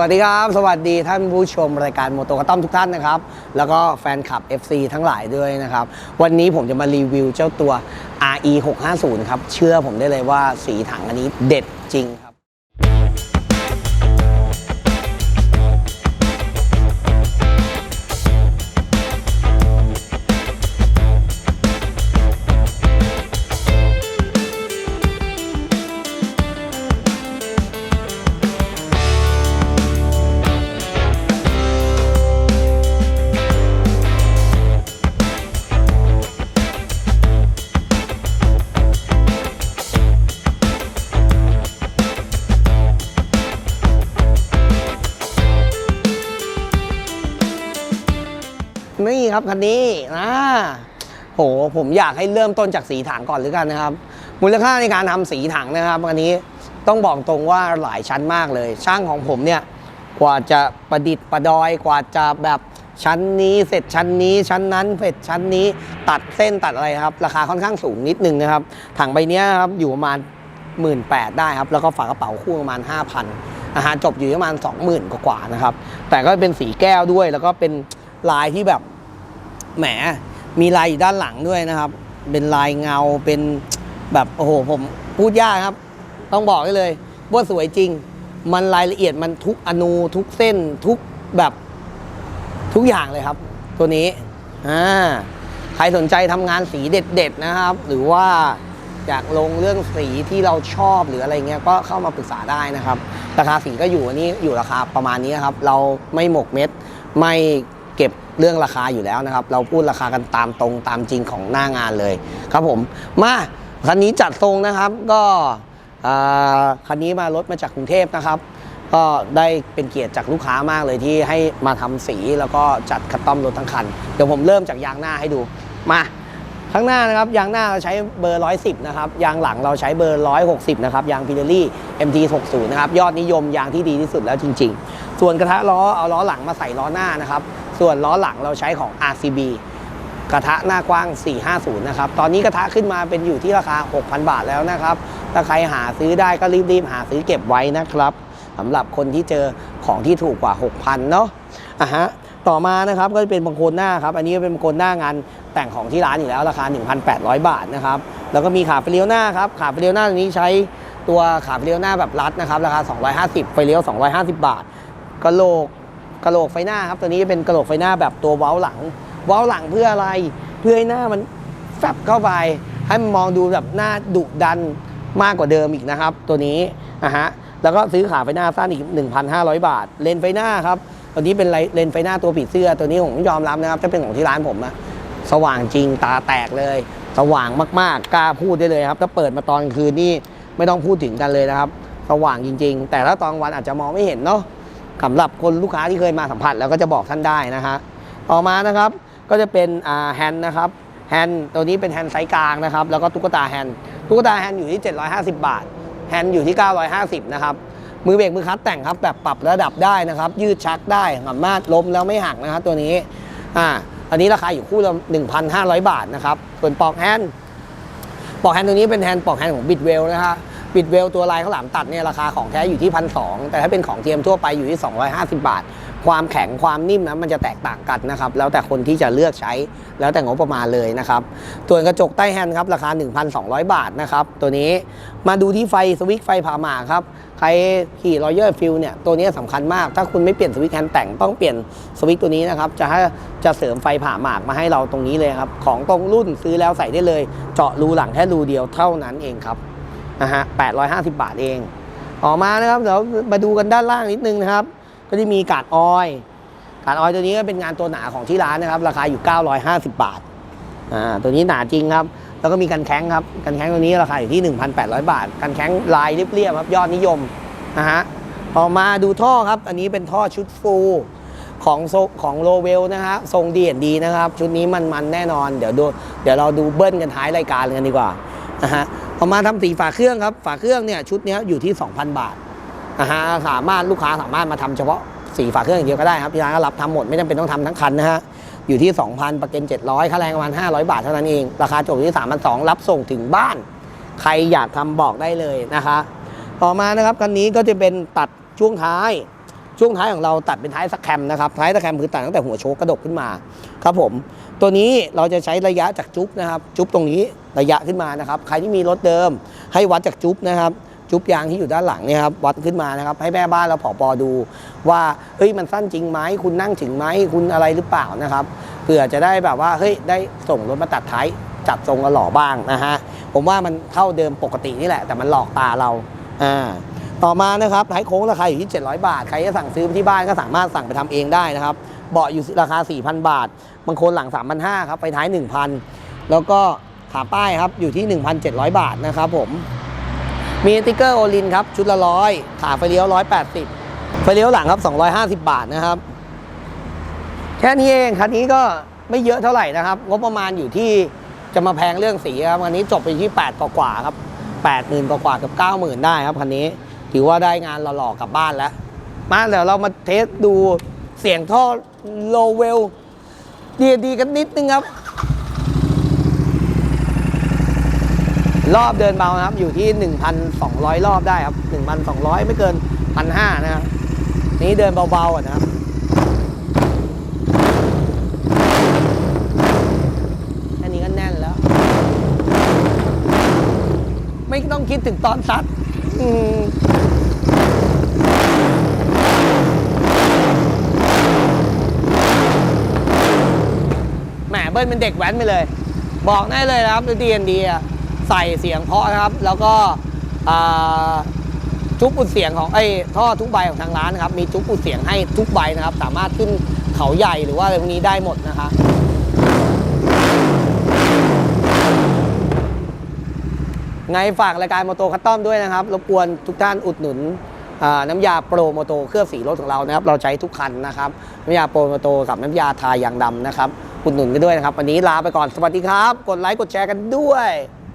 วัสดีครับ สวัสดีท่านผู้ชมรายการโมโตกระต้อมทุกท่านนะครับ แล้วก็แฟนคลับ FC ทั้งหลายด้วยนะครับ วันนี้ผมจะมารีวิวเจ้าตัว RE 650ครับ เชื่อผมได้เลยว่าสีถังอันนี้เด็ดจริงครับ ครับคันนี้นะโหผมอยากให้เริ่มต้นจากสีถังก่อนหรือกันนะครับ มูลค่าในการทำสีถังนะครับอันนี้ต้องบอกตรงว่าหลายชั้นมากเลย ช่างของผมเนี่ยกว่าจะประดิษฐ์ประดอยกว่าจะแบบชั้นนี้เสร็จชั้นนี้ชั้นนั้นเสร็จชั้นนี้ตัดเส้นตัดอะไรครับ ราคาค่อนข้างสูงนิดนึงนะครับ ถังใบเนี้ยครับอยู่ประมาณ 1 8ื่นได้ครับ แล้วก็ฝากระเป๋าคู่ประมาณ 5,000อาหารจบอยู่ประมาณ 20,000 กว่าๆนะครับ แต่ก็เป็นสีแก้วด้วยแล้วก็เป็นลายที่แบบ แหมมีลายอยู่ด้านหลังด้วยนะครับ เป็นลายเงาเป็นแบบโอ้โหผมพูดยากครับ ต้องบอกได้เลยว่าสวยจริง มันรายละเอียดมันทุกอนูทุกเส้นทุกแบบทุกอย่างเลยครับ ตัวนี้อ่าใครสนใจทำงานสีเด็ด ๆ นะครับ หรือว่าอยากลงเรื่องสีที่เราชอบหรืออะไรเงี้ยก็เข้ามาปรึกษาได้นะครับ ราคาสีก็อยู่อันนี้อยู่ราคาประมาณนี้ครับ เราไม่หมกเม็ดไม่ เก็บเรื่องราคาอยู่แล้วนะครับ เราพูดราคากันตามตรงตามจริงของหน้างานเลยครับผม มาคันนี้จัดทรงนะครับก็คันนี้มารถมาจากกรุงเทพนะครับ ก็ได้เป็นเกียรติจากลูกค้ามากเลยที่ให้มาทำสีแล้วก็จัดคัสตอมรถทั้งคัน เดี๋ยวผมเริ่มจากยางหน้าให้ดูมาข้างหน้านะครับยางหน้าเราใช้เบอร์ 110 นะครับ ยางหลังเราใช้เบอร์ 160 นะครับ ยางพิเดลี่ MT 60 นะครับ ยอดนิยมยางที่ดีที่สุดแล้วจริง ๆ ส่วนกระทะล้อเอาล้อหลังมาใส่ล้อหน้านะครับ ส่วนล้อหลังเราใช้ของ RCB กระทะหน้ากว้าง 450 นะครับ ตอนนี้กระทะขึ้นมาเป็นอยู่ที่ราคา 6,000 บาทแล้วนะครับ ถ้าใครหาซื้อได้ก็รีบๆ หาซื้อเก็บไว้นะครับสำหรับคนที่เจอของที่ถูกกว่า 6,000 เนาะอะฮะ ต่อมานะครับก็จะเป็นบางโคนหน้าครับ อันนี้เป็นบางโคนหน้างานแต่งของที่ร้านอยู่แล้วราคา 1,800 บาทนะครับ แล้วก็มีขาไฟเลี้ยวหน้าครับ ขาไฟเลี้ยวหน้าตัวนี้ใช้ตัวขาไฟเลี้ยวหน้าแบบรัดนะครับ ราคา 250ไฟเลี้ยว 250 บาท กระโหลก กระโหลกไฟหน้าครับตัวนี้เป็นกระโหลกไฟหน้าแบบตัวเว้าหลัง เว้าหลังเพื่ออะไร เพื่อให้หน้ามันแฟบเข้าไป ให้มันมองดูแบบหน้าดุดันมากกว่าเดิมอีกนะครับ ตัวนี้นะฮะแล้วก็ซื้อขาไฟหน้าสั้นอีก 1,500 บาท เลนไฟหน้าครับตัวนี้เป็นเลนไฟหน้าตัวผีเสื้อตัวนี้ผมยอมรับนะครับถ้าเป็นของที่ร้านผมนะสว่างจริงตาแตกเลย สว่างมากๆกล้าพูดได้เลยครับ ถ้าเปิดมาตอนคืนนี่ไม่ต้องพูดถึงกันเลยนะครับ สว่างจริง ๆ แต่ถ้าตอนกลางวันอาจจะมองไม่เห็นเนาะ สำหรับคนลูกค้าที่เคยมาสัมผัสแล้วก็จะบอกท่านได้นะฮะต่อมานะครับก็จะเป็นแฮนด์นะครับแฮนด์ตัวนี้เป็นแฮนด์ไซส์กลางนะครับแล้วก็ตุ๊กตาแฮนด์ตุ๊กตาแฮนด์อยู่ที่ 750 บาทแฮนด์อยู่ที่ 950 นะครับมือเบรกมือคัตแต่งครับแบบปรับระดับได้นะครับ ยืดชักได้สามารถล้มแล้วไม่หักนะครับตัวนี้อ่าอันนี้ราคาอยู่คู่ละ1,500 บาทนะครับส่วนปลอกแฮนด์ปลอกแฮนด์ตัวนี้เป็นแฮนด์ปลอกแฮนด์ของบิดเวลนะฮะ บิดเวลตัวลายข้าวหลามตัดเนี่ยราคาของแท้อยู่ที่พันสแต่ถ้าเป็นของเทียมทั่วไปอยู่ที่ 250 บาท ความแข็งความนิ่มนะมันจะแตกต่างกันนะครับ แล้วแต่คนที่จะเลือกใช้แล้วแต่งบประมาณเลยนะครับส่วนกระจกใต้แฮนด์ครับราคา 1,200 บาทนะครับตัวนี้มาดูที่ไฟสวิตช์ไฟผ่าหมากครับใครขี่รอยเยอร์ฟิลเนี่ยตัวนี้สำคัญมาก ถ้าคุณไม่เปลี่ยนสวิตช์แฮนด์แต่งต้องเปลี่ยนสวิตช์ตัวนี้นะครับจะให้จะเสริมไฟผ่าหมากมาให้เราตรงนี้เลยครับของตรงรุ่นซื้อแล้วใส่ได้เลย เจาะรูหลังแค่รูเดียวเท่านั้นเองครับ นะฮะ850 บาทเองออกมานะครับเดี๋ยวมาดูกันด้านล่างนิดนึงนะครับ ก็จะมีกาดออยกาดออยตัวนี้ก็เป็นงานตัวหนาของที่ร้านนะครับ ราคาอยู่ 950 บาทอ่าตัวนี้หนาจริงครับ แล้วก็มีกันแข้งครับ กันแข้งตัวนี้ราคาอยู่ที่ 1,800 บาท กันแข้งลายเรียบๆครับยอดนิยมนะฮะต่อมาดูท่อครับ อันนี้เป็นท่อชุดฟูของของโลเวลนะฮะทรงดีเห็นดีนะครับ ชุดนี้มันๆแน่นอน เดี๋ยวดูเดี๋ยวเราดูเบิ้ลกันท้ายรายการกันดีกว่านะฮะ ต่อมาทำสีฝาเครื่องครับ ฝาเครื่องเนี่ยชุดนี้อยู่ที่ 2,000 บาทนะฮะสามารถลูกค้าสามารถมาทำเฉพาะสีฝาเครื่องอย่างเดียวก็ได้ครับที่ร้านก็รับทำหมดไม่จำเป็นต้องทำทั้งคันนะฮะอยู่ที่ 2,000ประกัน700 ค่าแรงประมาณ 500 บาทเท่านั้นเอง ราคาจบที่3,200รับส่งถึงบ้าน ใครอยากทำบอกได้เลยนะคะ ต่อมานะครับคันนี้ก็จะเป็นตัดช่วงท้าย ช่วงท้ายของเราตัดเป็นท้ายสแคมนะครับท้ายสแคมคือตัดตั้งแต่หัวโชกกระดกขึ้นมาครับผม ตัวนี้เราจะใช้ระยะจากจุ๊บนะครับ จุ๊บตรงนี้ระยะขึ้นมานะครับ ใครที่มีรถเดิม ให้วัดจากจุ๊บนะครับ จุ๊บยางที่อยู่ด้านหลังเนี่ยครับวัดขึ้นมานะครับ ให้แม่บ้านเราผอปอดู ว่าเฮ้ยมันสั้นจริงไหมคุณนั่งถึงไหมคุณอะไรหรือเปล่านะครับเผื่อจะได้แบบว่าเฮ้ยได้ส่งรถมาตัดท้ายจัดทรงกระหล่อบ้างนะฮะผมว่ามันเท่าเดิมปกตินี่แหละ แต่มันหลอกตาเราอ่าต่อมานะครับท้ายโค้งราคาอยู่ที่ 700 บาท ใครจะสั่งซื้อที่บ้านก็สามารถสั่งไปทำเองได้นะครับ เบาะอยู่ราคา 4,000 บาท บางคนหลัง 3,500ครับไปท้าย 1,000 แล้วก็ขาป้ายครับ อยู่ที่ 1,700 บาทนะครับผม มีติ๊กเกอร์โอลินครับ ชุดละร้อย ขาไฟเลี้ยว 180 ไฟเลี้ยวหลังครับ 250 บาทนะครับ แค่นี้เองคันนี้ก็ไม่เยอะเท่าไหร่นะครับ งบประมาณอยู่ที่จะมาแพงเรื่องสีครับคันนี้จบไปที่ 8 กว่าครับ 80,000 กว่ากับ 90,000 ได้ครับคันนี้ ถือว่าได้งานหล่อๆกลับบ้านแล้ว มาเดี๋ยวเรามาเทสดู เสียงท่อโลเวลดีดีๆกันนิดนึงครับ รอบเดินเบานะครับ อยู่ที่ 1,200 รอบได้ครับ 1,200 ไม่เกิน 1,500 นะครับ นี้เดินเบาๆอะนะครับแค่นี้ก็แน่นแล้ว ไม่ต้องคิดถึงตอนซัดอืมแหม เบิ้ลเป็นเด็กแว้นไปเลย บอกได้เลยนะครับดีนดีอะใส่เสียงเพาะนะครับ แล้วก็อ่าจุ๊บอุดเสียงของไอ้ท่อทุกใบของทางร้านนะครับ มีจุ๊บอุดเสียงให้ทุกใบนะครับ สามารถขึ้นเขาใหญ่หรือว่าอะไรพวกนี้ได้หมดนะคะไงฝากรายการโมโตคัตตอมด้วยนะครับ รบกวนทุกท่านอุดหนุนน้ำยาโปรโมโตเคลือบสีรถของเรานะครับ เราใช้ทุกคันนะครับ น้ำยาโปรโมโตกับน้ำยาทายางดำนะครับ อุดหนุนกันด้วยนะครับ วันนี้ลาไปก่อนสวัสดีครับ กดไลค์กดแชร์กันด้วย